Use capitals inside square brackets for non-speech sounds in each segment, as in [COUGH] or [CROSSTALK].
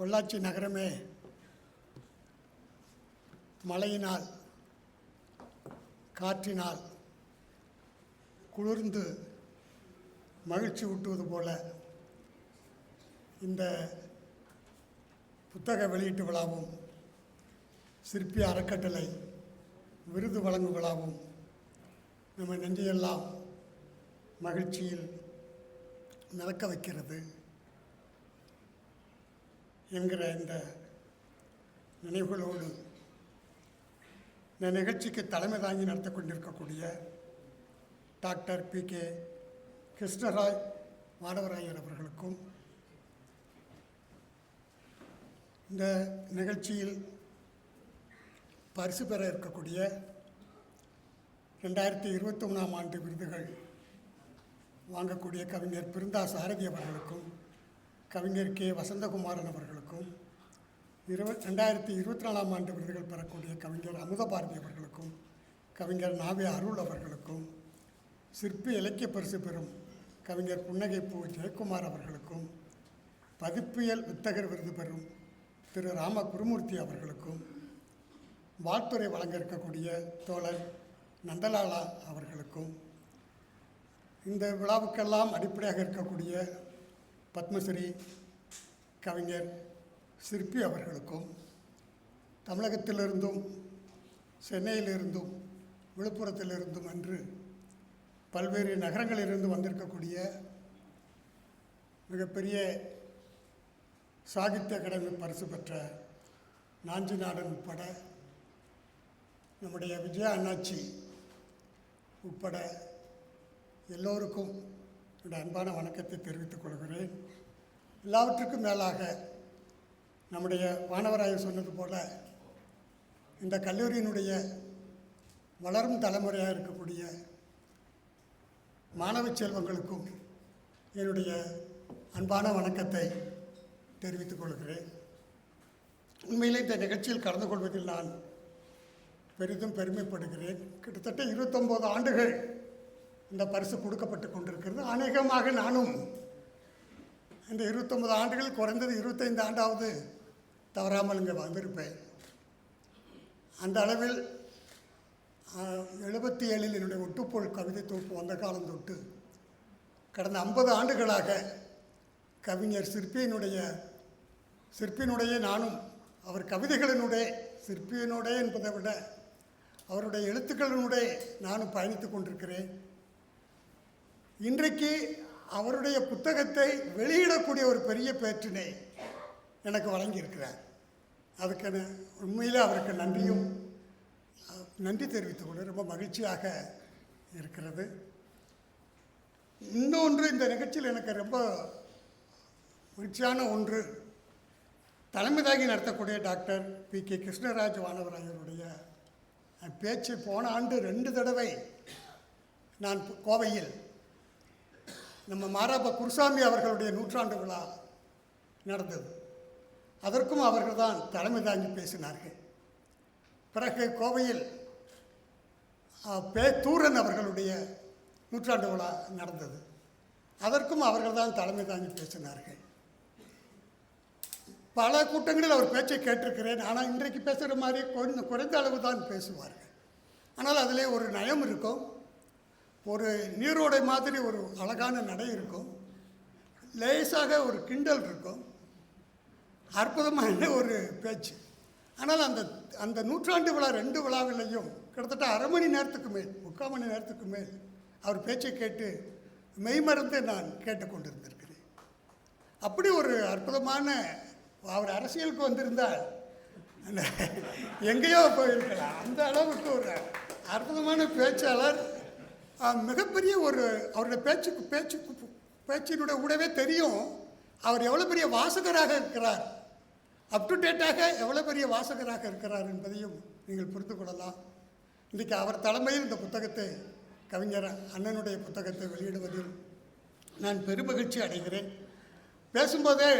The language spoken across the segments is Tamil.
பொள்ளாச்சி நகரமே மழையினால் காற்றினால் குளிர்ந்து மகிழ்ச்சி ஊட்டுவது போல இந்த புத்தக வெளியீட்டு விழாவும் சிற்பி அறக்கட்டளை விருது வழங்கும் விழாவும் நம்ம நெஞ்சையெல்லாம் மகிழ்ச்சியில் நடக்க வைக்கிறது. என்கிற இந்த நினைவுகளோடு இந்த நிகழ்ச்சிக்கு தலைமை தாங்கி நடத்தி கொண்டிருக்கக்கூடிய doctor P K Krishnaraj Manavarayar அவர்களுக்கும் இந்த நிகழ்ச்சியில் பரிசு பெற இருக்கக்கூடிய ரெண்டாயிரத்தி இருபத்தி ஒன்றாம் ஆண்டு விருதுகள் வாங்கக்கூடிய கவிஞர் பிருந்தா சாரதி அவர்களுக்கும் கவிஞர் கே. வசந்தகுமாரன் அவர்களுக்கும் இருவ ரெண்டாயிரத்தி இருபத்தி நாலாம் ஆண்டு விருதுகள் பெறக்கூடிய கவிஞர் அமுதபாரதி அவர்களுக்கும் கவிஞர் நாவே அருள் அவர்களுக்கும் சிற்பி இலக்கிய பரிசு பெறும் கவிஞர் புன்னகைப்பூ ஜெயக்குமார் அவர்களுக்கும் பதிப்பியல் வித்தகர் விருது பெறும் திரு ராம குருமூர்த்தி அவர்களுக்கும் வாழ்த்துறை வழங்க இருக்கக்கூடிய தோழர் நந்தலாலா அவர்களுக்கும் இந்த விழாவுக்கெல்லாம் அடிப்படையாக இருக்கக்கூடிய பத்மஸ்ரீ கவிஞர் சிற்பி அவர்களுக்கும் தமிழகத்திலிருந்தும் சென்னையிலிருந்தும் விழுப்புரத்திலிருந்தும் என்று பல்வேறு நகரங்களிலிருந்து வந்திருக்கக்கூடிய மிகப்பெரிய சாகித்ய அகாடமி பரிசு பெற்ற நாஞ்சிநாடன் உட்பட நம்முடைய விஜயா அண்ணாச்சி உட்பட எல்லோருக்கும் என்னுடைய அன்பான வணக்கத்தை தெரிவித்துக் கொள்கிறேன். எல்லாவற்றுக்கும் மேலாக நம்முடைய வானவராயர் சொன்னது போல இந்த கல்லூரியினுடைய வளரும் தலைமுறையாக இருக்கக்கூடிய மாணவ செல்வங்களுக்கும் என்னுடைய அன்பான வணக்கத்தை தெரிவித்துக் கொள்கிறேன். உண்மையிலே இந்த நிகழ்ச்சியில் கலந்து கொள்வதில் நான் பெரிதும் பெருமைப்படுகிறேன். கிட்டத்தட்ட இருபத்தொம்போது ஆண்டுகள் இந்த பரிசு கொடுக்கப்பட்டு கொண்டிருக்கிறது. அநேகமாக நானும் இந்த இருபத்தொன்பது ஆண்டுகள் குறைந்தது இருபத்தைந்து ஆண்டாவது தவறாமல் இங்கே வந்திருப்பேன். அந்த அளவில் எழுபத்தி ஏழில் என்னுடைய ஒட்டுப்போல் கவிதை தொகுப்பு வந்த காலம் தொட்டு கடந்த ஐம்பது ஆண்டுகளாக கவிஞர் சிற்பியினுடைய சிற்பியினுடைய நானும் அவர் கவிதைகளினுடைய சிற்பியினுடைய என்பதை விட அவருடைய எழுத்துக்களினுடைய நானும் பயணித்து கொண்டிருக்கிறேன். இன்றைக்கு அவருடைய புத்தகத்தை வெளியிடக்கூடிய ஒரு பெரிய பேற்றினை எனக்கு வழங்கியிருக்கிறார். அதுக்கு உண்மையில் அவருக்கு நன்றியும் நன்றி தெரிவித்துக் கொள்ள ரொம்ப மகிழ்ச்சியாக இருக்கிறது. இன்னொன்று இந்த நிகழ்ச்சியில் எனக்கு ரொம்ப மகிழ்ச்சியான ஒன்று தலைமைதாகி நடத்தக்கூடிய டாக்டர் பி கே கிருஷ்ணராஜ் வானவராயருடைய பேச்சு போன ஆண்டு ரெண்டு தடவை நான் கோவையில் நம்ம மாராப்ப குருசாமி அவர்களுடைய நூற்றாண்டு விழா நடந்தது. அதற்கும் அவர்கள் தான் தலைமை தாங்கி பேசினார்கள். பிறகு கோவையில் பேத்தூரன் அவர்களுடைய நூற்றாண்டு விழா நடந்தது. அதற்கும் அவர்கள் தான் தலைமை தாங்கி பேசினார்கள். பல கூட்டங்களில் அவர் பேச்சை கேட்டிருக்கிறேன். ஆனால் இன்றைக்கு பேசுகிற மாதிரி கொஞ்சம் குறைந்த அளவு தான் பேசுவார்கள். ஆனால் அதிலே ஒரு நயம் இருக்கும். ஒரு நீரோடை மாதிரி ஒரு அழகான நடை இருக்கும். லேசாக ஒரு கிண்டல் இருக்கும். அற்புதமான ஒரு பேச்சு. ஆனால் அந்த அந்த நூற்றாண்டு விழா ரெண்டு விழாவிலையும் கிட்டத்தட்ட அரை மணி நேரத்துக்கு மேல் முக்கால் மணி நேரத்துக்கு மேல் அவர் பேச்சை கேட்டு மெய்மறந்து நான் கேட்டுக்கொண்டிருந்திருக்கிறேன். அப்படி ஒரு அற்புதமான அவர் அரசியலுக்கு வந்திருந்தால் எங்கேயோ போயிருக்கலாம். அந்த அளவுக்கு ஒரு அற்புதமான பேச்சாளர் மிகப்பெரிய ஒரு அவருடைய பேச்சுக்கு பேச்சுக்கு பேச்சினுடைய கூடவே தெரியும். அவர் எவ்வளோ பெரிய வாசகராக இருக்கிறார். அப் டு டேட்டாக எவ்வளோ பெரிய வாசகராக இருக்கிறார் என்பதையும் நீங்கள் புரிந்து கொள்ளலாம். இன்றைக்கு அவர் தலைமையில் இந்த புத்தகத்தை கவிஞர் அண்ணனுடைய புத்தகத்தை வெளியிடுவதில் நான் பெருமகிழ்ச்சி அடைகிறேன். பேசும்போதே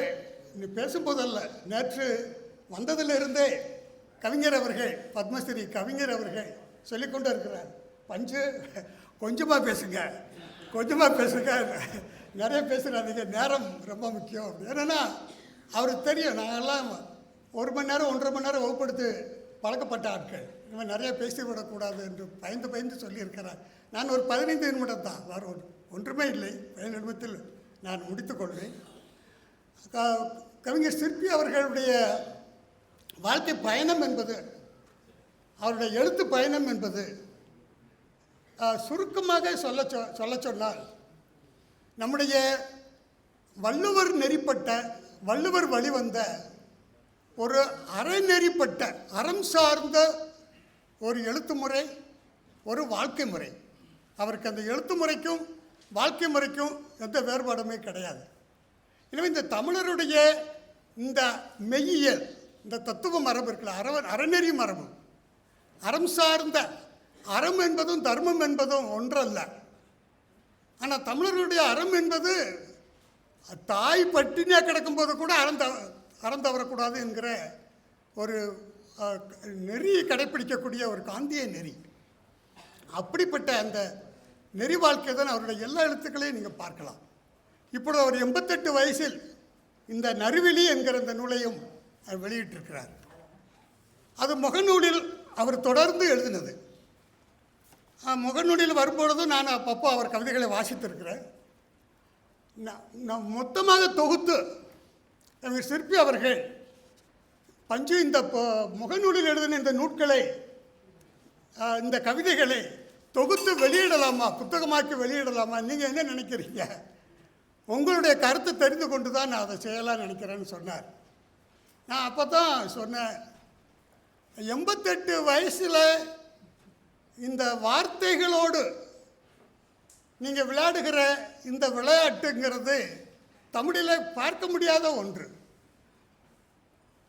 நீ பேசும்போதல்ல நேற்று வந்ததிலிருந்தே கவிஞர் அவர்கள் பத்மஸ்ரீ கவிஞர் அவர்கள் சொல்லிக்கொண்டு இருக்கிறார் பஞ்சு. கொஞ்சமாக பேசுங்க. கொஞ்சமாக பேசுங்க. நிறைய பேசுகிறாதீங்க நேரம் ரொம்ப முக்கியம். என்னென்னா அவருக்கு தெரியும். நாங்கள்லாம் ஒரு மணி நேரம் ஒன்றரை மணி நேரம் வகுப்படுத்து பழக்கப்பட்ட ஆட்கள். இவன் நிறைய பேசிவிடக்கூடாது என்று பயந்து பயந்து சொல்லியிருக்கிறார். நான் ஒரு பதினைந்து நிமிடம் தான். வேறு ஒன்று ஒன்றுமே இல்லை. பதினைந்து நிமிடத்தில் நான் முடித்துக்கொள்வேன் கவிஞர் சிற்பி அவர்களுடைய வாழ்க்கை பயணம் என்பது அவருடைய எழுத்து பயணம் என்பது சுருக்கமாக சொல்ல சொ சொல்ல சொன்னால் நம்முடைய வள்ளுவர் நெறிப்பட்ட வள்ளுவர் வழிவந்த ஒரு அறநெறிப்பட்ட அறம் சார்ந்த ஒரு எழுத்து முறை ஒரு வாழ்க்கை முறை. அவருக்கு அந்த எழுத்து முறைக்கும் வாழ்க்கை முறைக்கும் எந்த வேறுபாடுமே கிடையாது. எனவே இந்த தமிழருடைய இந்த மெய்யியல் இந்த தத்துவ மரபு இருக்குல்ல அற அறநெறி மரபு அறம் சார்ந்த அறம் என்பதும் தர்மம் என்பதும் ஒன்றல்ல. ஆனால் தமிழர்களுடைய அறம் என்பது தாய் பட்டினியாக கிடக்கும்போது கூட அறம் த அறம் தவறக்கூடாது என்கிற ஒரு நெறியை கடைப்பிடிக்கக்கூடிய ஒரு காந்திய நெறி. அப்படிப்பட்ட அந்த நெறி வாழ்க்கை தான் அவருடைய எல்லா எழுத்துக்களையும் நீங்கள் பார்க்கலாம். இப்பொழுது அவர் எண்பத்தெட்டு வயசில் இந்த நறுவிலி என்கிற இந்த நூலையும் அவர் வெளியிட்டிருக்கிறார். அது முகநூலில் அவர் தொடர்ந்து எழுதினது. முகநூலில் வரும்பொழுது நான் அப்பப்போ அவர் கவிதைகளை வாசித்திருக்கிறேன். நான் நான் மொத்தமாக தொகுத்து எங்கள் சிற்பி அவர்கள் பஞ்சு இந்த முகநூலில் எழுதின இந்த நூட்களை இந்த கவிதைகளை தொகுத்து வெளியிடலாமா புத்தகமாக்கி வெளியிடலாமா நீங்கள் என்ன நினைக்கிறீங்க? உங்களுடைய கருத்தை தெரிந்து கொண்டு தான் நான் அதை செய்யலாம்னு நினைக்கிறேன்னு சொன்னார். நான் அப்போ தான் சொன்னேன் எண்பத்தெட்டு வயசில் இந்த வார்த்தைகளோடு நீங்கள் விளையாடுகிற இந்த விளையாட்டுங்கிறது தமிழில் பார்க்க முடியாத ஒன்று.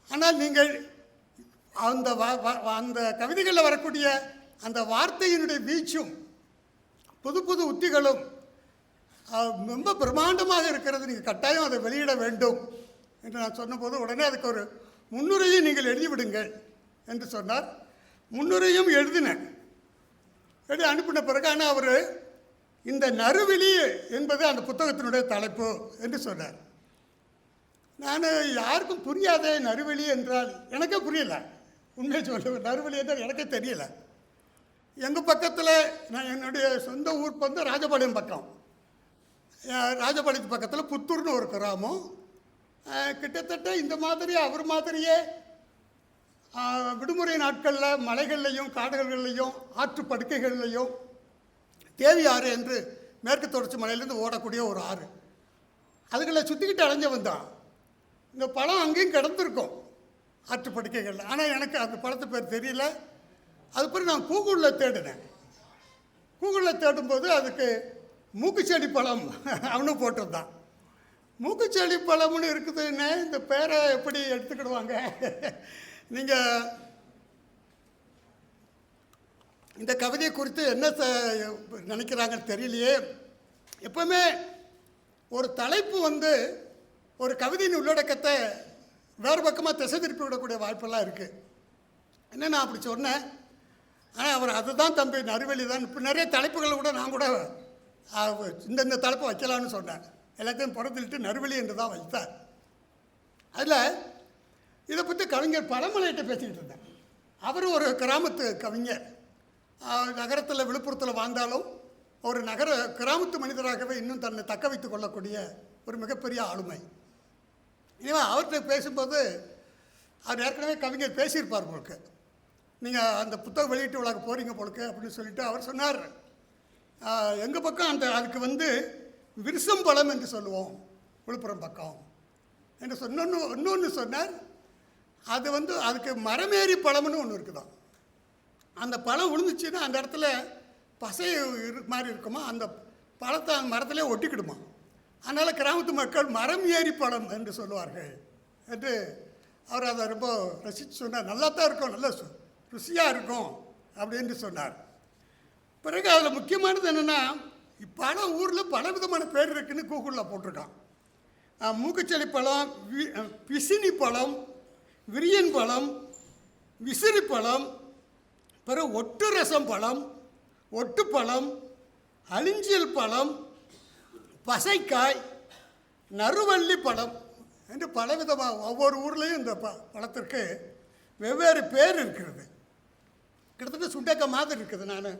ஆனால் நீங்கள் அந்த வ- வ- அந்த கவிதைகளில் வரக்கூடிய அந்த வார்த்தையினுடைய வீச்சும் புது புது உத்திகளும் ரொம்ப பிரம்மாண்டமாக இருக்கிறது. நீங்கள் கட்டாயம் அதை வெளியிட வேண்டும் என்று நான் சொன்னபோது உடனே அதுக்கு ஒரு முன்னுரையை நீங்கள் எழுதிவிடுங்கள் என்று சொன்னார். முன்னுரையும் எழுதினேன். எழுதி அனுப்பின பிறகு ஆனால் அவர் இந்த நறுவிலி என்பது அந்த புத்தகத்தினுடைய தலைப்பு என்று சொன்னார். நான் யாருக்கும் புரியாதே நறுவெளி என்றால் எனக்கே புரியல. உண்மையை சொல்ல நறுவெளி என்றால் எனக்கே தெரியல. எங்கள் பக்கத்தில் நான் என்னுடைய சொந்த ஊர் வந்து ராஜபாளையம் பக்கம். ராஜபாளையத்து பக்கத்தில் புத்தூர்னு ஒரு கிராமம். கிட்டத்தட்ட இந்த மாதிரி அவர் மாதிரியே விடுமுறை நாட்களில் மலைகள்லையும் காடுகள்லையும் ஆற்று படுக்கைகள்லையும் தேவி ஆறு என்று மேற்கு தொடர்ச்சி மலையிலேருந்து ஓடக்கூடிய ஒரு ஆறு. அதுகளை சுற்றிக்கிட்டு அலைஞ்சவன் தான். இந்த பழம் அங்கேயும் கிடந்திருக்கும் ஆற்று படுக்கைகளில். ஆனால் எனக்கு அந்த பழத்து பேர் தெரியல. அது பிறகு நான் கூகுளில் தேடினேன். கூகுளில் தேடும்போது அதுக்கு மூக்குச்செடி பழம் [LAUGHS] அவனும் போட்டிருந்தான். மூக்குச்செடி பழம்னு இருக்குதுன்னு இந்த பேரை எப்படி எடுத்துக்கிடுவாங்க? [LAUGHS] நீங்கள் இந்த கவிதையை குறித்து என்ன நினைக்கிறாங்கன்னு தெரியலையே. எப்பவுமே ஒரு தலைப்பு வந்து ஒரு கவிதையின் உள்ளடக்கத்தை வேறு பக்கமாக திசை திருப்பி விடக்கூடிய வாய்ப்பெல்லாம் இருக்குது என்ன நான் அப்படி சொன்னேன்? ஆனால் அவர் அதுதான் தம்பி நறுவெளி தான். இப்போ நிறைய தலைப்புகளை கூட நான் கூட இந்தந்த இந்த இந்த தலைப்பை வைக்கலான்னு சொன்னேன். எல்லாத்தையும் புறத்துலிட்டு நறுவெளி என்று தான் வைத்தார். அதில் இதை பற்றி கவிஞர் பழமலையிட்ட பேசிக்கிட்டு இருந்தேன் அவர் ஒரு கிராமத்து கவிஞர். நகரத்தில் விழுப்புரத்தில் வாழ்ந்தாலும் ஒரு நகர கிராமத்து மனிதராகவே இன்னும் தன்னை தக்க வைத்துக் கொள்ளக்கூடிய ஒரு மிகப்பெரிய ஆளுமை. இனிமேல் அவர்கிட்ட பேசும்போது அவர் ஏற்கனவே கவிஞர் பேசியிருப்பார் போலுக்கு. நீங்கள் அந்த புத்தக வெளியீட்டு விழாக்கு போகிறீங்க போலுக்கு அப்படின்னு சொல்லிட்டு அவர் சொன்னார். எங்கள் பக்கம் அந்த அதுக்கு வந்து விருசம்பழம் என்று சொல்லுவோம் விழுப்புரம் பக்கம். என்று சொன்னொன்று இன்னொன்று சொன்னார் அது வந்து அதுக்கு மரமேறி பழம்னு ஒன்று இருக்குதான். அந்த பழம் விழுந்துச்சுன்னா அந்த இடத்துல பசை இரு மாதிரி இருக்குமா? அந்த பழத்தை அந்த மரத்திலே ஒட்டிக்கிடுமா? அதனால் கிராமத்து மக்கள் மரம் ஏறி பழம் என்று சொல்லுவார்கள் என்று அவர் அதை ரொம்ப ரசித்து சொன்னார். நல்லா தான் இருக்கும் நல்ல சு ருசியாக இருக்கும் அப்படின்னு சொன்னார். பிறகு அதில் முக்கியமானது என்னென்னா பல ஊரில் பல விதமான பேர் இருக்குதுன்னு கூகுளில் போட்டிருக்கான். மூக்குச்சளி பழம் வி பிசினி பழம் விரியன் பழம் விசிறி பழம் பிறகு ஒட்டு ரசம் பழம் ஒட்டு பழம் அழிஞ்சியல் பழம் பசைக்காய் நறுவள்ளி பழம் என்று பலவிதமாக ஒவ்வொரு ஊர்லேயும் இந்த ப பழத்திற்கு வெவ்வேறு பேர் இருக்கிறது. கிட்டத்தட்ட சுண்டக்க மாதிரி இருக்குது. நான்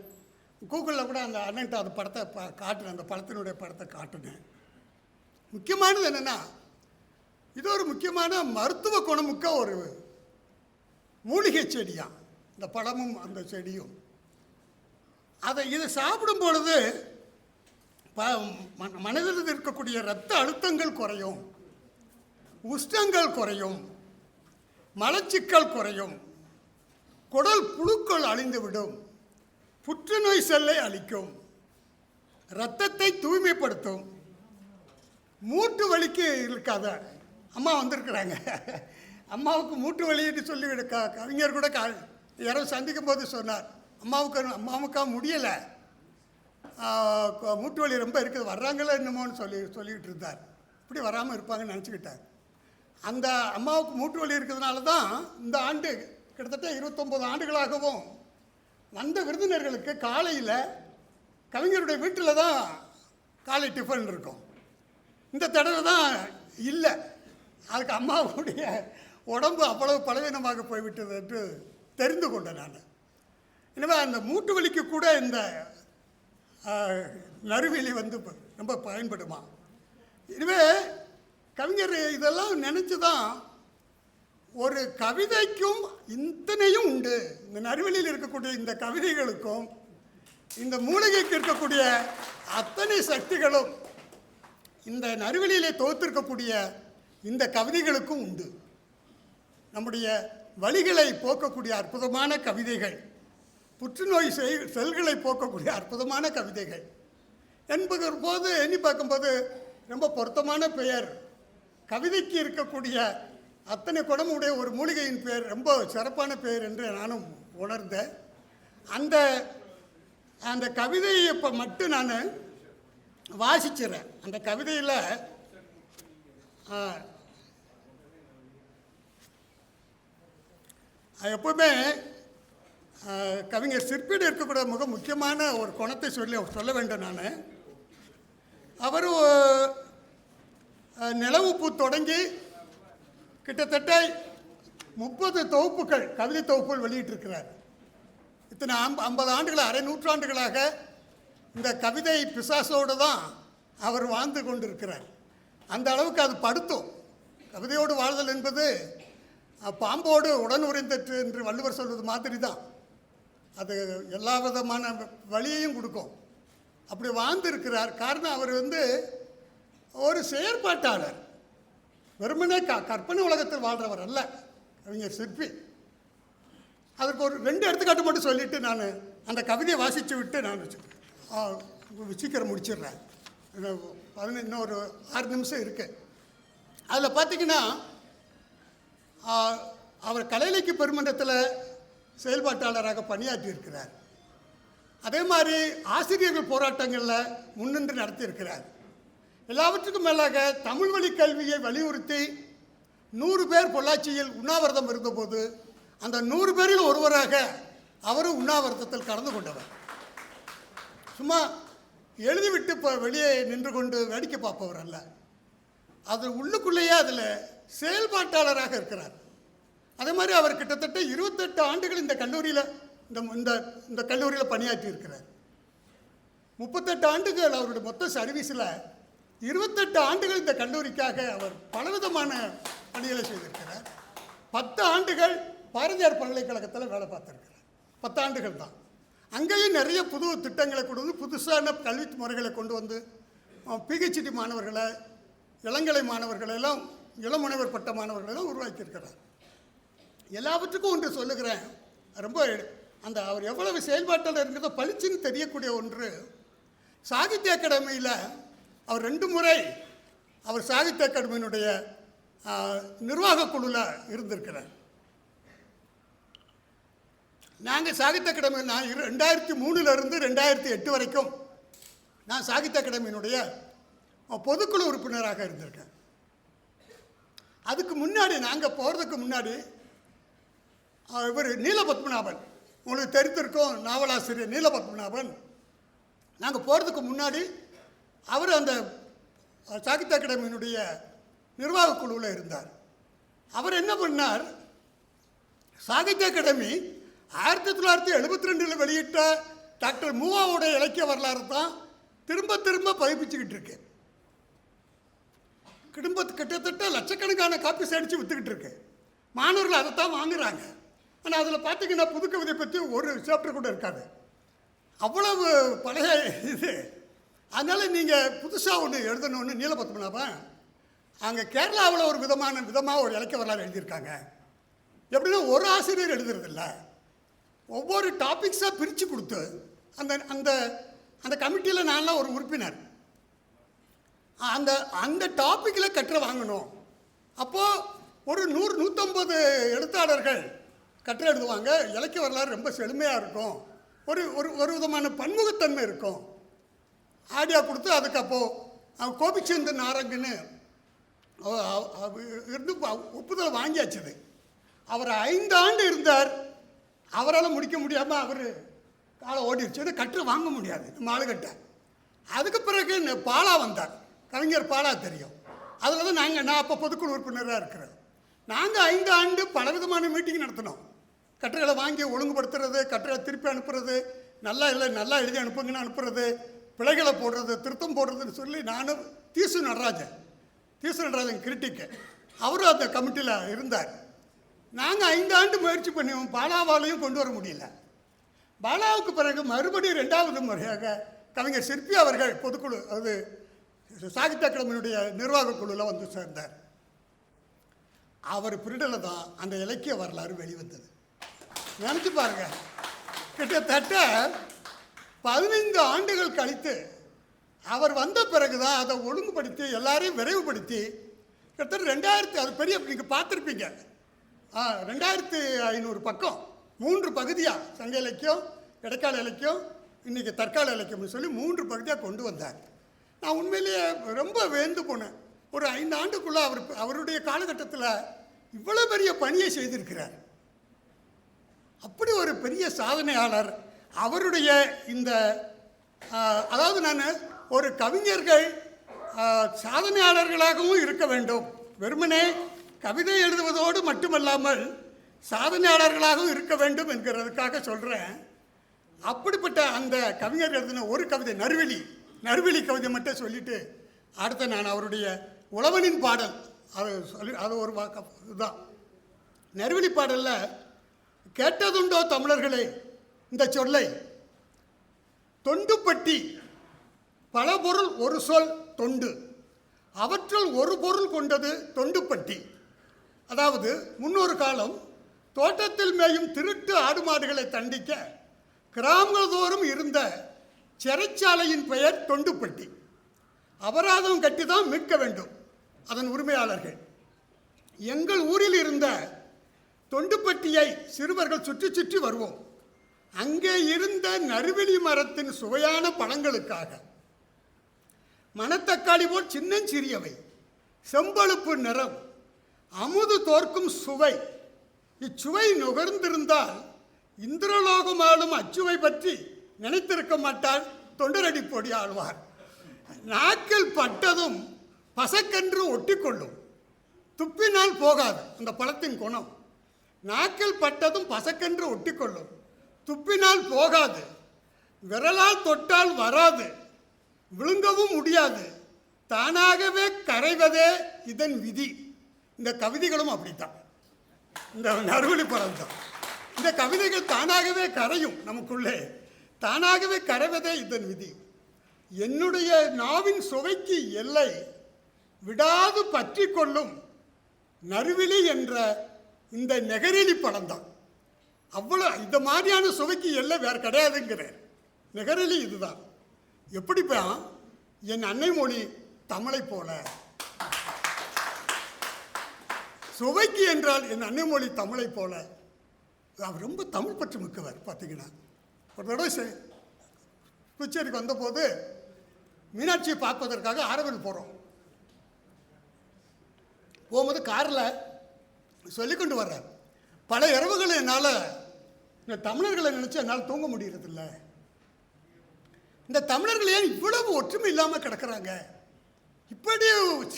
கூகுளில் கூட அந்த அண்ணன்ட்ட அந்த படத்தை பா காட்டுனேன். அந்த பழத்தினுடைய படத்தை காட்டுனேன். முக்கியமானது என்னென்னா இது ஒரு முக்கியமான மருத்துவ குணமுக்க ஒரு மூலிகை செடியாம் இந்த பழமும் அந்த செடியும். அதை இதை சாப்பிடும் பொழுது ப மனதில் இருக்கக்கூடிய இரத்த அழுத்தங்கள் குறையும். உஷ்டங்கள் குறையும். மலச்சிக்கல் குறையும். குடல் புழுக்கள் அழிந்துவிடும். புற்றுநோய் செல்லை அழிக்கும். இரத்தத்தை தூய்மைப்படுத்தும். மூட்டு வலிக்கு இருக்காத அம்மா வந்திருக்கிறாங்க. அம்மாவுக்கு மூட்டு வலின்னு சொல்லி க கவிஞர் கூட கா யாரோ சந்திக்கும் போது சொன்னார். அம்மாவுக்கு அம்மாவுக்கா முடியலை. மூட்டு வலி ரொம்ப இருக்குது. வர்றாங்களோ என்னமோன்னு சொல்லி சொல்லிக்கிட்டு இருந்தார். இப்படி வராமல் இருப்பாங்கன்னு நினச்சிக்கிட்டார். அந்த அம்மாவுக்கு மூட்டு வலி இருக்கிறதுனால தான் இந்த ஆண்டு கிட்டத்தட்ட இருபத்தொம்போது ஆண்டுகளாகவும் வந்த விருந்தினர்களுக்கு காலையில் கவிஞருடைய வீட்டில் தான் காலை டிஃபன் இருக்கும். இந்த தடவை தான் இல்லை. அதுக்கு அம்மாவுடைய உடம்பு அவ்வளவு பலவீனமாக போய்விட்டது என்று தெரிந்து கொண்டேன் நான். எனவே அந்த மூட்டு வலிக்கு கூட இந்த நறுவெளி வந்து ரொம்ப பயன்படுமா? எனவே கவிஞர் இதெல்லாம் நினச்சி தான் ஒரு கவிதைக்கும் இத்தனையும் உண்டு. இந்த நறுவெளியில் இருக்கக்கூடிய இந்த கவிதைகளுக்கும் இந்த மூலிகைக்கு இருக்கக்கூடிய அத்தனை சக்திகளும் இந்த நறுவெளியிலே தோத்திருக்கக்கூடிய இந்த கவிதைகளுக்கும் உண்டு. நம்முடைய வழிகளை போக்கக்கூடிய அற்புதமான கவிதைகள் புற்றுநோய் செல்களை போக்கக்கூடிய அற்புதமான கவிதைகள். என்பது போது எண்ணி பார்க்கும்போது ரொம்ப பொருத்தமான பெயர். கவிதைக்கு இருக்கக்கூடிய அத்தனை குடமுடைய ஒரு மூலிகையின் பெயர் ரொம்ப சிறப்பான பெயர் என்று நானும் உணர்ந்தேன் அந்த அந்த கவிதையை இப்போ மட்டும் நான் வாசிச்சிடுறேன் அந்த கவிதையில் எப்பவுமே கவிஞர் சிற்பியில் இருக்கக்கூடிய மிக முக்கியமான ஒரு குணத்தை சொல்லி சொல்ல வேண்டும் நான். அவர் நிலவுப்பு தொடங்கி கிட்டத்தட்ட முப்பது தொகுப்புகள் கவிதை தொகுப்புகள் வெளியிட்டிருக்கிறார். இத்தனை ஐம்ப ஐம்பது ஆண்டுகள் அரை நூற்றாண்டுகளாக இந்த கவிதை பிசாசோடு தான் அவர் வாழ்ந்து கொண்டிருக்கிறார். அந்த அளவுக்கு அது படுத்தும். கவிதையோடு வாழ்தல் என்பது பாம்போடு உடன் உறைந்தற்று என்று வள்ளுவர் சொல்வது மாதிரி தான் அது எல்லா விதமான வழியையும் கொடுக்கும். அப்படி வாழ்ந்திருக்கிறார். காரணம் அவர் வந்து ஒரு செயற்பாட்டாளர். வெறுமனே க கற்பனை உலகத்தில் வாழ்கிறவர் அல்ல கவிஞர் சிற்பி. அதற்கு ஒரு ரெண்டு எடுத்துக்காட்டு மட்டும் சொல்லிவிட்டு நான் அந்த கவிதையை வாசித்து விட்டு நான் சீக்கிரம் முடிச்சிடுறேன். பதினஞ்சு இன்னொரு ஆறு நிமிஷம் இருக்கு. அதில் பார்த்தீங்கன்னா அவர் கலையிலக்கிய பெருமன்றத்தில் செயல்பாட்டாளராக பணியாற்றி இருக்கிறார் அதே மாதிரி ஆசிரியர்கள் போராட்டங்களில் முன்னின்று நடத்தியிருக்கிறார். எல்லாவற்றுக்கும் மேலாக தமிழ் வழி கல்வியை வலியுறுத்தி நூறு பேர் பொள்ளாச்சியில் உண்ணாவிரதம் இருந்தபோது அந்த நூறு பேரில் ஒருவராக அவரும் உண்ணாவிரதத்தில் கலந்து கொண்டவர். சும்மா எழுதிவிட்டு இப்போ வெளியே நின்று கொண்டு வேடிக்கை பார்ப்பவர் அல்ல. அது உள்ளுக்குள்ளேயே அதில் செயல்பாட்டாளராக இருக்கிறார். அதே மாதிரி அவர் கிட்டத்தட்ட இருபத்தெட்டு ஆண்டுகள் இந்த கல்லூரியில் இந்த இந்த இந்த கல்லூரியில் பணியாற்றி இருக்கிறார். முப்பத்தெட்டு ஆண்டுகள் அவருடைய மொத்த சர்வீஸில் இருபத்தெட்டு ஆண்டுகள் இந்த கல்லூரிக்காக அவர் பலவிதமான பணிகளை செய்திருக்கிறார். பத்து ஆண்டுகள் பாரதியார் பல்கலைக்கழகத்தில் வேலை பார்த்துருக்கிறார். பத்து ஆண்டுகள் தான். அங்கேயும் நிறைய புது திட்டங்களை கொண்டு வந்து புதுசான கல்வி முறைகளை கொண்டு வந்து பிஹெச்டி மாணவர்களை இளங்கலை மாணவர்களெல்லாம் இளமுனைவர் பட்ட மாணவர்களெல்லாம் உருவாக்கியிருக்கிறார். எல்லாவற்றுக்கும் ஒன்று சொல்லுகிறேன். ரொம்ப அந்த அவர் எவ்வளவு செயல்பாட்டில் இருக்கிறதோ பளிச்சுன்னு தெரியக்கூடிய ஒன்று சாகித்ய அகாடமியில் அவர் ரெண்டு முறை அவர் சாகித்ய அகாடமியினுடைய நிர்வாக குழுவில் இருந்திருக்கிறார். நாங்கள் சாகித்ய அகாடமி நான் இரு ரெண்டாயிரத்தி மூணுலேருந்து ரெண்டாயிரத்தி எட்டு வரைக்கும் நான் சாகித்ய அகாடமியினுடைய பொதுக்குழு உறுப்பினராக இருந்திருக்கேன். அதுக்கு முன்னாடி நாங்கள் போகிறதுக்கு முன்னாடி இவர் நீலபத்மநாபன். உங்களுக்கு தெரிந்திருக்கோம் நாவலாசிரியர் நீலபத்மநாபன். நாங்கள் போகிறதுக்கு முன்னாடி அவர் அந்த சாகித்ய அகாடமியினுடைய நிர்வாக குழுவில் இருந்தார். அவர் என்ன பண்ணார்? சாகித்ய அகாடமி ஆயிரத்தி தொள்ளாயிரத்தி எழுபத்தி ரெண்டில் வெளியிட்ட டாக்டர் மூவாவோட இலக்கிய வரலாறு தான் திரும்ப திரும்ப பதிப்பிச்சுக்கிட்டு இருக்கு. குடும்பத்து கிட்டத்தட்ட லட்சக்கணக்கான காப்பீஸ் அடித்து விற்றுக்கிட்டு இருக்கு. மாணவர்கள் அதை தான் வாங்குறாங்க. ஆனால் அதில் பார்த்தீங்கன்னா புதுக்கவிதை பற்றி ஒரு சாப்டர் கூட இருக்காது. அவ்வளவு பழைய இது. அதனால் நீங்கள் புதுசாக ஒன்று எழுதணும்னு நீலபத்மநாபன் அங்கே கேரளாவில் ஒரு விதமான விதமாக ஒரு இலக்கிய வரலாறு எழுதியிருக்காங்க. எப்படின்னா ஒரு ஆசிரியர் எழுதுறதில்ல. ஒவ்வொரு டாபிக்ஸாக பிரித்து கொடுத்து அந்த அந்த அந்த கமிட்டியில் நான்லாம் ஒரு உறுப்பினர். அந்த அந்த டாப்பிக்கில் கற்ற வாங்கணும். அப்போது ஒரு நூறு நூற்றம்பது எழுத்தாளர்கள் கற்று எழுதுவாங்க. இலக்கிய வரலாறு ரொம்ப செழுமையாக இருக்கும். ஒரு ஒரு ஒரு விதமான பன்முகத்தன்மை இருக்கும். ஆடியா கொடுத்து அதுக்கு அப்போது கோபிச்சந்திரன் நாரங்கன்னு அவ- இருந்து ஒப்புதல் வாங்கியாச்சுது அவர் ஐந்து ஆண்டு இருந்தார். அவரால் முடிக்க முடியாமல் அவர் காலை ஓடிடுச்சு கற்று வாங்க முடியாது நம்ம ஆளுகிட்ட. அதுக்கு பிறகு பாலா வந்தார். கவிஞர் பாலா தெரியும். அதில் தான் நாங்கள் நான் அப்போ பொதுக்குழு உறுப்பினராக இருக்கிறோம் நாங்கள் ஐந்து ஆண்டு பலவிதமான மீட்டிங் நடத்தினோம். கட்டுரைகளை வாங்கி ஒழுங்குபடுத்துறது கட்டுரை திருப்பி அனுப்புறது நல்லா இல்லை நல்லா எழுதி அனுப்புங்கன்னு அனுப்புறது பிழைகளை போடுறது திருத்தம் போடுறதுன்னு சொல்லி நானும் தீசு நடராஜன் தீசு நடராஜன் கிரிட்டிக்கு அவரும் அந்த கமிட்டியில் இருந்தார். நாங்கள் ஐந்து ஆண்டு முயற்சி பண்ணியும் பாலாவாலையும் கொண்டு வர முடியல. பாலாவுக்கு பிறகு மறுபடியும் ரெண்டாவது முறையாக கவிஞர் சிற்பி அவர்கள் பொதுக்குழு அது சாகித்ய அகாடமியினுடைய நிர்வாக குழுவில் வந்து சேர்ந்தார். அவர் பிரிடலில் தான் அந்த இலக்கிய வரலாறு வெளிவந்தது. நினச்சி பாருங்க. கிட்டத்தட்ட பதினைந்து ஆண்டுகள் கழித்து அவர் வந்த பிறகு தான் அதை ஒழுங்குபடுத்தி எல்லாரையும் விரைவுபடுத்தி கிட்டத்தட்ட ரெண்டாயிரத்தி அது பெரிய நீங்கள் பார்த்துருப்பீங்க. ரெண்டாயிரத்தி ஐநூறு பக்கம். மூன்று பகுதியாக சங்க இலக்கியம் இடைக்கால இலக்கியம் இன்றைக்கி தற்கால இலக்கியம்னு சொல்லி மூன்று பகுதியாக கொண்டு வந்தார். நான் உண்மையிலேயே ரொம்ப வேந்து போனேன். ஒரு ஐந்து ஆண்டுக்குள்ளே அவர் அவருடைய காலகட்டத்தில் இவ்வளோ பெரிய பணியை செய்திருக்கிறார். அப்படி ஒரு பெரிய சாதனையாளர் அவருடைய இந்த அதாவது நான் ஒரு கவிஞர்கள் சாதனையாளர்களாகவும் இருக்க வேண்டும். வெறுமனே கவிதை எழுதுவதோடு மட்டுமல்லாமல் சாதனையாளர்களாகவும் இருக்க வேண்டும் என்கிறதுக்காக சொல்கிறேன் அப்படிப்பட்ட அந்த கவிஞர் எழுதின ஒரு கவிதை நறுவெளி நறுவெளி கவிதை மட்டும் சொல்லிட்டு அடுத்த நான் அவருடைய உழவனின் பாடல் அது சொல்லி அது ஒரு வாக்க இதுதான். நறுவெளி பாடலில் கேட்டதுண்டோ தமிழர்களே இந்த சொல்லை தொண்டுப்பட்டி பல பொருள் ஒரு சொல் தொண்டு அவற்றுள் ஒரு பொருள் கொண்டது தொண்டுப்பட்டி அதாவது முன்னொரு காலம் தோட்டத்தில் மேயும் திருட்டு ஆடு மாடுகளை தண்டிக்க கிராமதோறும் இருந்த சிறைச்சாலையின் பெயர் தொண்டுப்பட்டி. அபராதம் கட்டி தான் மீட்க வேண்டும் அதன் உரிமையாளர்கள். எங்கள் ஊரில் இருந்த தொண்டுப்பட்டியை சிறுவர்கள் சுற்றி சுற்றி வருவோம். அங்கே இருந்த நறுவெளி மரத்தின் சுவையான பழங்களுக்காக. மணத்தக்காளி போல் சின்னஞ்சிறியவை. செம்பழுப்பு நிறம். அமுது தோற்கும் சுவை. இச்சுவை நுகர்ந்திருந்தால் இந்திரலோகம் ஆளும் அச்சுவை பற்றி நினைத்திருக்க மாட்டால் தொண்டரடி பொடி ஆழ்வார். நாக்கில் பட்டதும் பசக்கென்று ஒட்டிக்கொள்ளும். துப்பினால் போகாது அந்த பழத்தின் குணம். நாக்கில் பட்டதும் பசக்கென்று ஒட்டிக்கொள்ளும். துப்பினால் போகாது. விரலால் தொட்டால் வராது. விழுங்கவும் முடியாது. தானாகவே கரைவதே இதன் விதி. இந்த கவிதைகளும் அப்படித்தான். இந்த நறுவலி படம் தான். இந்த கவிதைகள் தானாகவே கரையும் நமக்குள்ளே. தானாகவே கரைவதே இதன் விதி. என்னுடைய நாவின் சுவைக்கு எல்லை விடாது பற்றி கொள்ளும் நறுவிலி என்ற இந்த நெகரிலி படம் தான். அவ்வளோ இந்த மாதிரியான சுவைக்கு எல்லை வேறு கிடையாதுங்கிறார் நெகரிலி இதுதான் எப்படிப்பா என் அன்னை மொழி தமிழை போல சுவைக்கு என்றால் என் அன்னை மொழி தமிழை போல. அவர் ரொம்ப தமிழ் பற்று மிக்கவர் பார்த்தீங்கன்னா ஒரு தடவை செ- புதுச்சேரிக்கு வந்தபோது மீனாட்சியை பார்ப்பதற்காக ஆரவில் போகிறோம் போகும்போது காரில் சொல்லிக்கொண்டு வர்றார். பல இரவுகளை என்னால் இந்த தமிழர்களை நினச்சி என்னால் தூங்க முடியறதில்ல. இந்த தமிழர்கள் ஏன் இவ்வளவு ஒற்றுமை இல்லாமல் கிடக்கிறாங்க? இப்படி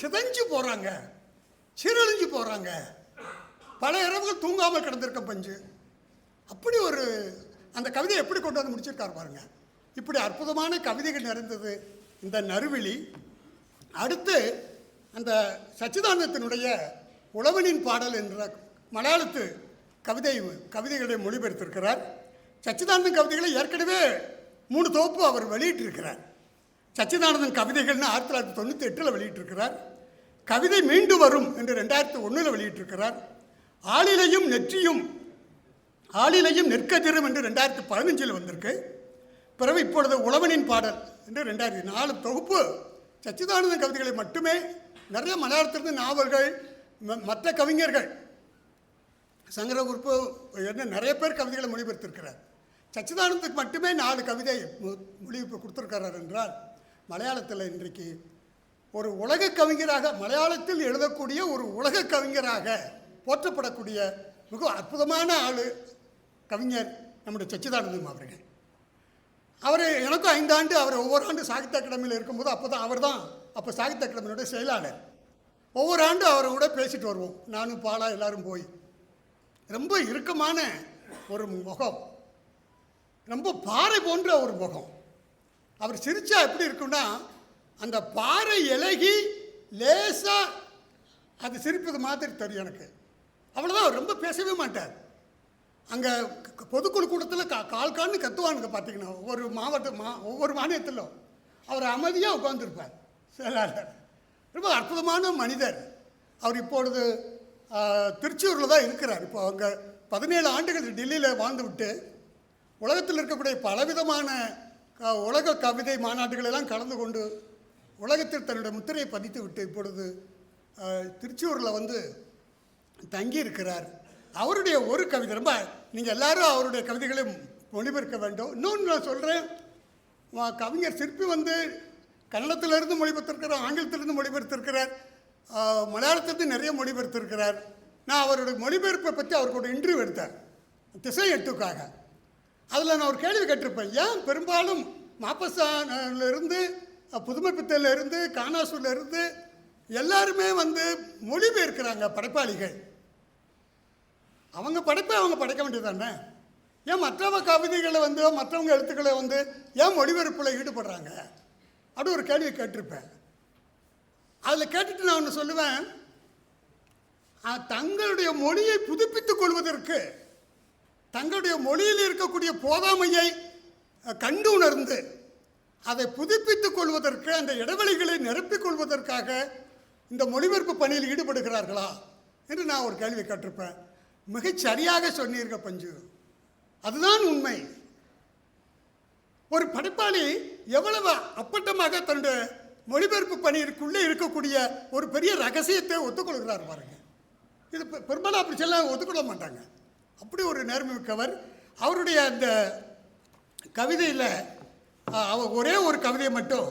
சிதைஞ்சு போகிறாங்க சீரழிஞ்சு போகிறாங்க பல இரவுகள் தூங்காமல் கிடந்திருக்க பஞ்சு. அப்படி ஒரு அந்த கவிதையை எப்படி கொண்டு வந்து முடிச்சிருக்காரு பாருங்க. இப்படி அற்புதமான கவிதைகள் நிறைந்தது இந்த நறுவிழி. அடுத்து அந்த சச்சிதானந்தத்தினுடைய உழவனின் பாடல் என்ற மலையாளத்து கவிதை கவிதைகளை மொழிபெயர்த்திருக்கிறார். சச்சிதானந்தன் கவிதைகளை ஏற்கனவே மூணு தொகுப்பு அவர் வெளியிட்டிருக்கிறார். சச்சிதானந்தன் கவிதைகள்னு ஆயிரத்தி தொள்ளாயிரத்தி தொண்ணூற்றி எட்டில் வெளியிட்டிருக்கிறார். கவிதை மீண்டு வரும் என்று ரெண்டாயிரத்தி ஒன்றில் வெளியிட்டிருக்கிறார். ஆளிலையும் நெற்றியும் ஆளிலையும் நெற்கதிரும் என்று ரெண்டாயிரத்தி பதினஞ்சில் வந்திருக்கு. பிறகு இப்பொழுது உழவனின் பாடல் என்று ரெண்டாயிரத்தி நாலு தொகுப்பு சச்சிதானந்தன் கவிதைகளை மட்டுமே நிறைய மலையாளத்திலிருந்து நாவல்கள் ம- மற்ற கவிஞர்கள் சங்கர உறுப்பு என்ன நிறைய பேர் கவிதைகளை மொழிபெயர்த்திருக்கிறார். சச்சிதானந்துக்கு மட்டுமே நாலு கவிதை மொ- மொழிபெயர்ப்பு கொடுத்துருக்கிறார் என்றால் மலையாளத்தில் இன்றைக்கு ஒரு உலக கவிஞராக மலையாளத்தில் எழுதக்கூடிய ஒரு உலக கவிஞராக போற்றப்படக்கூடிய மிக அற்புதமான ஆள் கவிஞர் நம்முடைய சச்சிதானந்தம் அவர்கள். அவர் எனக்கும் ஐந்தாண்டு அவர் ஒவ்வொரு ஆண்டு சாகித்ய அகாடமியில் இருக்கும்போது அப்போ தான் அவர் தான் அப்போ சாகித்ய அகாடமியோட செயலாளர். ஒவ்வொரு ஆண்டும் அவரை கூட பேசிட்டு வருவோம். நானும் பாலா எல்லாரும் போய். ரொம்ப இறுக்கமான ஒரு முகம். ரொம்ப பாறை போன்ற ஒரு முகம். அவர் சிரித்தா எப்படி இருக்குன்னா அந்த பாறை இலகி லேசாக அது சிரிப்பது மாதிரி தெரியும் எனக்கு. அவ்வளோதான் அவர் ரொம்ப பேசவே மாட்டார். அங்கே பொதுக்குழு கூட்டத்தில் கா கால் கால்னு கத்துவானுங்க பார்த்தீங்கன்னா ஒவ்வொரு மாவட்ட மா ஒவ்வொரு மாநிலத்திலும். அவர் அமைதியாக உட்காந்துருப்பார் செயலாளர் ரொம்ப அற்புதமான மனிதர். அவர் இப்பொழுது திருச்சியூரில் தான் இருக்கிறார். இப்போ அவங்க பதினேழு ஆண்டுகள் டெல்லியில் வாழ்ந்து விட்டு உலகத்தில் இருக்கக்கூடிய பலவிதமான க- உலக கவிதை மாநாட்டுகளெல்லாம் கலந்து கொண்டு உலகத்தில் தன்னுடைய முத்திரையை பதித்து விட்டு இப்பொழுது திருச்சூரில் வந்து தங்கி இருக்கிறார் அவருடைய ஒரு கவிதை ரொம்ப நீங்கள் எல்லாரும் அவருடைய கவிதைகளையும் மொழிபெயர்க்க வேண்டும். இன்னொன்று நான் சொல்கிறேன் கவிஞர் சிற்பி வந்து கன்னடத்திலிருந்து மொழிபெயர்த்திருக்கிறார் ஆங்கிலத்திலிருந்து மொழிபெயர்த்திருக்கிறார் மலையாளத்திலிருந்து நிறைய மொழிபெயர்த்திருக்கிறார். நான் அவருடைய மொழிபெயர்ப்பை பற்றி அவருக்கு ஒரு இன்டர்வியூ எடுத்தேன் திசை எட்டுக்காக அதில் நான் ஒரு கேள்வி கேட்டிருப்பேன். ஏன் பெரும்பாலும் மாப்பசானிலிருந்து புதுமைப்பித்தலேருந்து காணாசூர்லேருந்து எல்லாருமே வந்து மொழிபெயர்க்கிறாங்க படைப்பாளிகள். அவங்க படைப்பை அவங்க படைக்க வேண்டியது தானே ஏன் மற்றவங்க கவிதைகளை வந்து மற்றவங்க எழுத்துக்களை வந்து ஏன் மொழிபெயர்ப்பில் ஈடுபடுறாங்க? அப்படி ஒரு கேள்வி கேட்டிருப்பேன். அதில் கேட்டுட்டு நான் ஒன்று சொல்லுவேன். தங்களுடைய மொழியை புதுப்பித்துக் கொள்வதற்கு தங்களுடைய மொழியில் இருக்கக்கூடிய போதாமையை கண்டு உணர்ந்து அதை புதுப்பித்துக் கொள்வதற்கு அந்த இடைவெளிகளை நிரப்பிக் கொள்வதற்காக இந்த மொழிபெயர்ப்பு பணியில் ஈடுபடுகிறார்களா என்று நான் ஒரு கேள்வி கேட்டிருப்பேன். மிகச் சரியாக சொன்னீர்கள் பஞ்சு. அதுதான் உண்மை. ஒரு படைப்பாளி எவ்வளவு அப்பட்டமாக தன்னுடைய மொழிபெயர்ப்பு பணியிற்குள்ளே இருக்கக்கூடிய ஒரு பெரிய ரகசியத்தை ஒத்துக்கொள்கிறார் பாருங்க. இது பெரும்பாலும் அப்படி சொல்ல ஒத்துக்கொள்ள மாட்டாங்க. அப்படி ஒரு நேர்மை மிக்கவர். அவருடைய அந்த கவிதையில் அவர் ஒரே ஒரு கவிதையை மட்டும்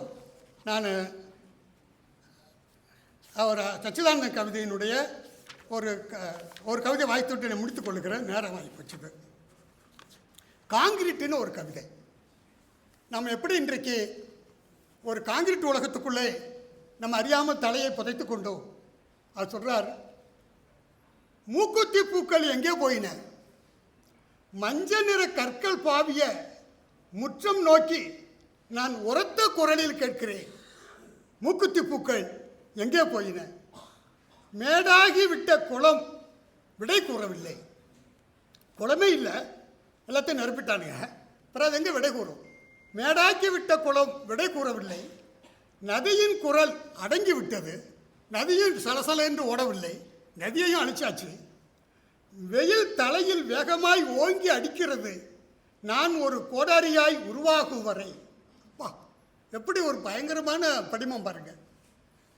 நான் அவர் சச்சிதானந்த கவிதையினுடைய ஒரு க- ஒரு கவிதை வாய்த்துட்டு நான் முடித்துக் கொள்கிறேன் நேரம் வாங்கி போச்சுது காங்கிரீட்டுன்னு ஒரு கவிதை. நம்ம எப்படி இன்றைக்கு ஒரு காங்கிரீட் உலகத்துக்குள்ளே நம்ம அறியாமல் தலையை புதைத்து கொண்டோம்? அவர் சொல்கிறார் மூக்குத்தி பூக்கள் எங்கே போயின? மஞ்சள் நிற கற்கள் பாவிய முற்றம் நோக்கி நான் உரத்த குரலில் கேட்கிறேன். மூக்குத்தி பூக்கள் எங்கே போயின? மேடாகி விட்ட குளம் விடை கூறவில்லை. குளமே இல்லை எல்லாத்தையும் நெருப்பிட்டானுங்க. அப்புறம் அது எங்கே விடை கூறும்? மேடாக்கி விட்ட குளம் விடை கூறவில்லை. நதியின் குரல் அடங்கி விட்டது. நதியும் சலசல என்று ஓடவில்லை. நதியையும் அழிச்சாச்சு. வெயில் தலையில் வேகமாய் ஓங்கி அடிக்கிறது. நான் ஒரு கோடாரியாய் உருவாகும் வரை எப்படி ஒரு பயங்கரமான படிமம் பாருங்கள்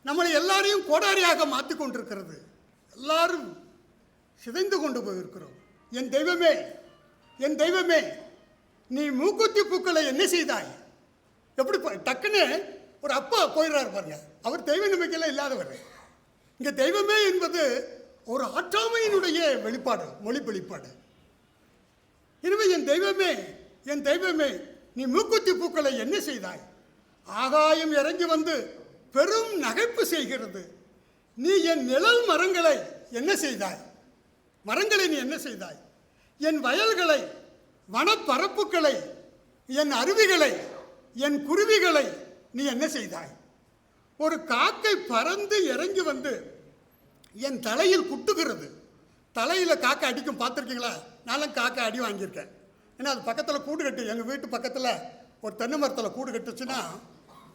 நம்மளை எல்லாரையும் கோடாரியாக மாற்றி கொண்டிருக்கிறது. எல்லாரும் சிதைந்து கொண்டு போயிருக்கிறோம். என் தெய்வமே என் தெய்வமே நீ மூக்குத்தி பூக்களை என்ன செய்தாய்? எப்படி டக்குன்னு ஒரு அப்பா போயிடுறாரு பாருங்க. அவர் தெய்வ நம்பிக்கையில் இல்லாதவர். இங்கே தெய்வமே என்பது ஒரு ஆற்றாமையினுடைய வெளிப்பாடு மொழி வெளிப்பாடு. எனவே என் தெய்வமே என் தெய்வமே நீ மூக்குத்தி பூக்களை என்ன செய்தாய்? ஆகாயம் இறங்கி வந்து பெரும் நகைப்பு செய்கிறது. நீ என் நிழல் மரங்களை என்ன செய்தாய்? மரங்களை நீ என்ன செய்தாய்? என் வயல்களை வனப்பரப்புகளை என் அருவிகளை என் குருவிகளை நீ என்ன செய்தாய்? ஒரு காக்கை பறந்து இறங்கி வந்து என் தலையில் குட்டுகிறது. தலையில் காக்கை அடிக்கும் பார்த்துருக்கீங்களா? நானும் காக்கை அடி வாங்கியிருக்கேன். ஏன்னா அது பக்கத்தில் கூடு கட்டு. எங்கள் வீட்டு பக்கத்தில் ஒரு தென்னை மரத்தில் கூடு கட்டுச்சுன்னா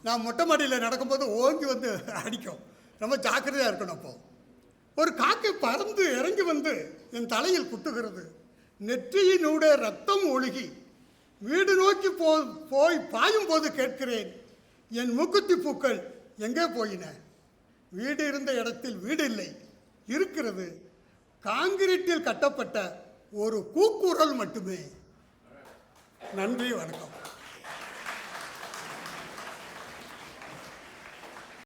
நான் மொட்டை மாடியில் நடக்கும்போது ஓங்கி வந்து அடிக்கும். ரொம்ப ஜாக்கிரதையாக இருக்கணும் அப்போ. ஒரு காக்கை பறந்து இறங்கி வந்து என் தலையில் குட்டுகிறது நெற்றியினூடே ரத்தம் ஒழுகி வீடு நோக்கி போ போய் பாயும் போது கேட்கிறேன் என் மூக்குத்தி பூக்கள் எங்கே போயின? வீடு இருந்த இடத்தில் வீடு இல்லை. இருக்கிறது காங்கிரீட்டில் கட்டப்பட்ட ஒரு கூக்குரல் மட்டுமே. நன்றி வணக்கம்.